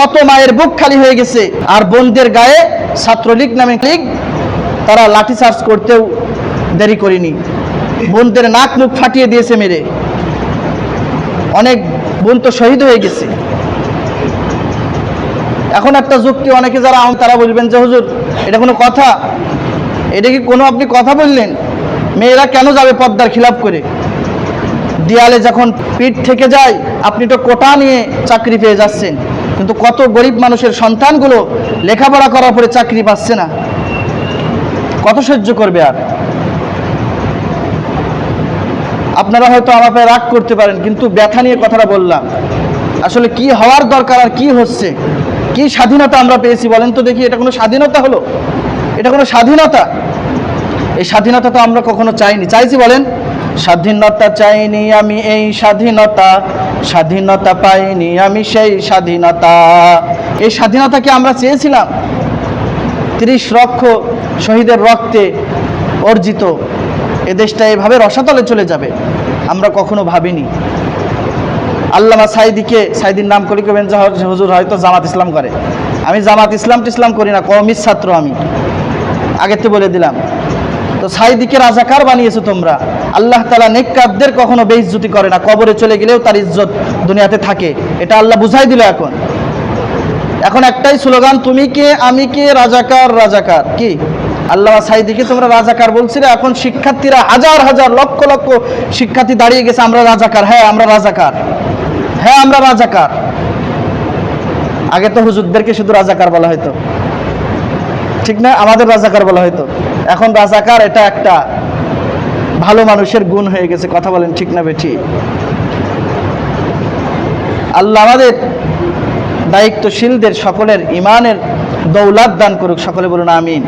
কত মায়ের বুক খালি হয়ে গেছে। আর বোনদের গায়ে ছাত্রলীগ নামে লীগ, তারা লাঠি লাঠিচার্জ করতেও দেরি করেনি। বোনদের নাক মুখ ফাটিয়ে দিয়েছে মেরে। অনেক বোন তো শহীদ হয়ে গেছে। এখন একটা যুক্তি অনেকে যারা আম তারা বলবেন যে, হুজুর, এটা কোনো কথা? এটা কি কোনো আপনি কথা বললেন? মেয়েরা কেন যাবে পদ্মার খিলাপ করে? দেয়ালে যখন পিঠ থেকে যায়, আপনি তো কোটা নিয়ে চাকরি পেয়ে যাচ্ছেন। কিন্তু কত গরিব মানুষের সন্তানগুলো লেখাপড়া করার পরে চাকরি পাচ্ছে না। কত সহ্য করবে আর? আপনারা হয়তো আমাকে রাগ করতে পারেন, কিন্তু ব্যথা নিয়ে কথাটা বললাম। আসলে কি হওয়ার দরকার আর কি হচ্ছে? কি স্বাধীনতা আমরা পেয়েছি বলেন তো দেখি, এটা কোনো স্বাধীনতা হলো? এটা কোনো স্বাধীনতা? এই স্বাধীনতা তো আমরা কখনো চাইনি। চাইছি বলেন স্বাধীনতা চাইনি আমি এই স্বাধীনতা স্বাধীনতা পাইনি আমি সেই স্বাধীনতা। এই স্বাধীনতাকে আমরা চেয়েছিলাম? তিরিশ লক্ষ শহীদের রক্তে অর্জিত এ দেশটা এভাবে রসাতলে চলে যাবে, আমরা কখনো ভাবিনি। আল্লামা সাইদিকে, সাইদির নাম করে কেবেন হুজুর হয়তো জামাত ইসলাম করে। আমি জামাত ইসলাম টিসলাম করি না কমিস ছাত্র আমি। আগেতে বলে দিলাম। সাইদিকে রাজাকার বানিয়েছো তোমরা? আল্লাহ তালা নেককারদের কখনো বেইজ্জতি করে না। কবরে চলে গেলেও তার ইজ্জত দুনিয়াতে থাকে। এটা আল্লাহ বুঝাই দিল এখন। এখন একটাই স্লোগান, তুমি কে, আমি কে রাজাকার রাজাকার কি? আল্লাহ সাইদিকে তোমরা রাজাকার বলছিলে? এখন শিক্ষার্থীরা হাজার হাজার, লক্ষ লক্ষ শিক্ষার্থী দাঁড়িয়ে গেছে, আমরা রাজাকার হ্যাঁ আমরা রাজাকার হ্যাঁ আমরা রাজাকার আগে তো হুজুরদেরকে শুধু রাজাকার বলা হয়তো ঠিক না? আমাদের রাজাকার বলা হয়তো এখন রাজাকার, এটা একটা ভালো মানুষের গুণ হয়ে গেছে, কথা বলেন ঠিক না বেঠি। আল্লাহ আমাদের দায়িত্বশীলদের সকলের ইমানের দৌলাত দান করুক, সকলে বলুন আমিন।